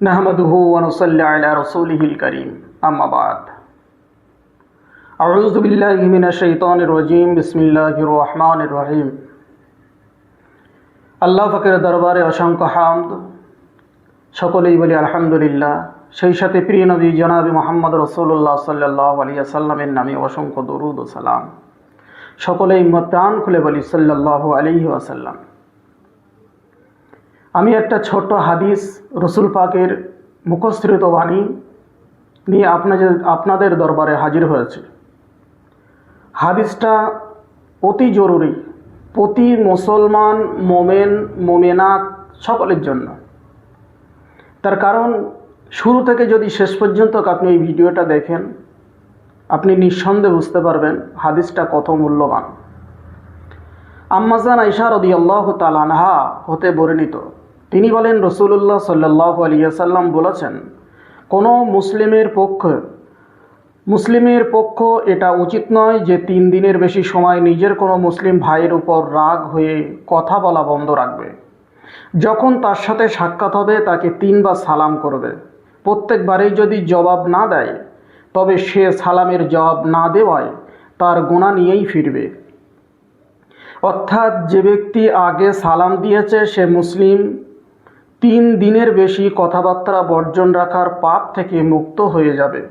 نحمده ونصلي على رسوله الكريم أما بعد أعوذ بالله من الشيطان الرجيم بسم الله الرحمن الرحيم আল্লাহ ফাকের দরবারে অসংখ্য হামদ সকলেই বলি আলহামদুলিল্লাহ সেই সাথে প্রিয় নবী জনাবি মোহাম্মদ রসুল্লাহ সাল্লাহ আলিয়া সাল্লামের নামে অসংখ্য দরুদ ও সালাম সকলেই প্রাণ খুলে বলি সাল্লাহ আলিহি ওয়াসাল্লাম আমি একটা ছোট্ট হাদিস রসুল পাকের মুখস্থৃত বাণী নিয়ে আপনাদের আপনাদের দরবারে হাজির হয়েছে। হাদিসটা অতি জরুরি, প্রতি মুসলমান, মোমেন, মোমেনাত সকলের জন্য। তার কারণ, শুরু থেকে যদি শেষ পর্যন্ত আপনি এই ভিডিওটা দেখেন, আপনি নিঃসন্দেহে বুঝতে পারবেন হাদিসটা কত মূল্যবান। আম্মাজান আইসা রদি আল্লাহ তালানহা হতে বর্ণিত। তিনি বলেন রসুল্লাহ সাল্লাহ আলিয়াসাল্লাম বলেছেন, কোনো মুসলিমের পক্ষ মুসলিমের পক্ষ এটা উচিত নয় যে তিন দিনের বেশি সময় নিজের কোনো মুসলিম ভাইয়ের উপর রাগ হয়ে কথা বলা বন্ধ রাখবে। যখন তার সাথে সাক্ষাৎ হবে, তাকে তিনবার সালাম করবে। প্রত্যেকবারেই যদি জবাব না দেয়, তবে সে সালামের জবাব না দেওয়ায় তার গোনা নিয়েই ফিরবে। অর্থাৎ যে ব্যক্তি আগে সালাম দিয়েছে, সে মুসলিম। তিন দিনের বেশি কথাবার্তা বর্জন রাখার পাপ থেকে মুক্ত হয়ে যাবে।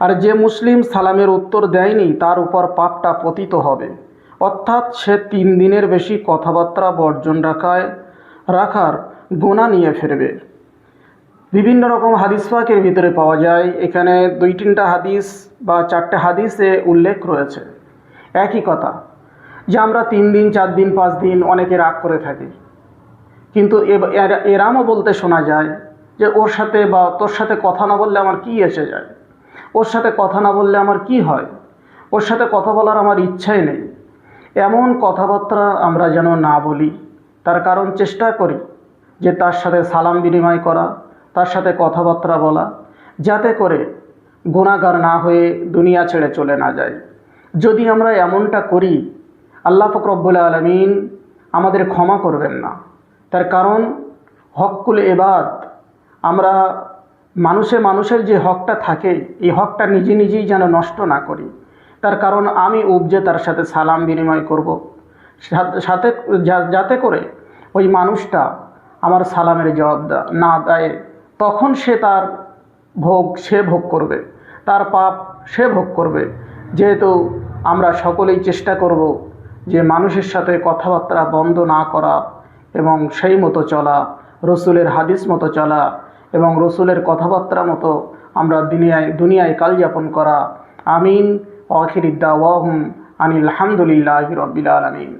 আর যে মুসলিম সালামের উত্তর দেয়নি, তার উপর পাপটা পতিত হবে। অর্থাৎ সে তিন দিনের বেশি কথাবার্তা বর্জন রাখায়, রাখার গোনা নিয়ে ফিরবে। বিভিন্ন রকম হাদিস পাকের ভিতরে পাওয়া যায়। এখানে দুই তিনটা হাদিস বা চারটে হাদিসে উল্লেখ রয়েছে। একই কথা যে আমরা তিন দিন, চার দিন, পাঁচ দিন অনেকে রাগ করে থাকি। কিন্তু এরামও বলতে শোনা যায় যে ওর সাথে বা তোর সাথে কথা না বললে আমার কি এসে যায়? ওর সাথে কথা না বললে আমার কি হয়? ওর সাথে কথা বলার আমার ইচ্ছাই নেই। এমন কথাবার্তা আমরা যেন না বলি, তার কারণ চেষ্টা করি যে তার সাথে সালাম বিনিময় করা, তার সাথে কথাবার্তা বলা, যাতে করে গুণাগার না হয়ে দুনিয়া ছেড়ে চলে না যায়। যদি আমরা এমনটা করি আল্লাহ ফকরব্বুল আলমিন আমাদের ক্ষমা করবেন না। তার কারণ হকুল এবাদ আমরা মানুষে মানুষের যে হকটা থাকে, এই হকটা নিজে নিজেই যেন নষ্ট না করি। তার কারণ আমি উপজে তার সাথে সালাম বিনিময় করব। সাথে যাতে করে ওই মানুষটা আমার সালামের জবাব না দেয়, তখন সে তার ভোগ, সে ভোগ করবে। তার পাপ সে ভোগ করবে। যেহেতু আমরা সকলেই চেষ্টা করব যে মানুষের সাথে কথাবার্তা বন্ধ না করা এবং সেই মতো চলা, রসুলের হাদিস মতো চলা এবং রসুলের কথাবার্তা মতো আমরা দুনিয়ায় দুনিয়ায় কালযাপন করা। আমিন। আখির দাওয়াহুম আনিল হামদুলিল্লাহ রবিল আলমিন।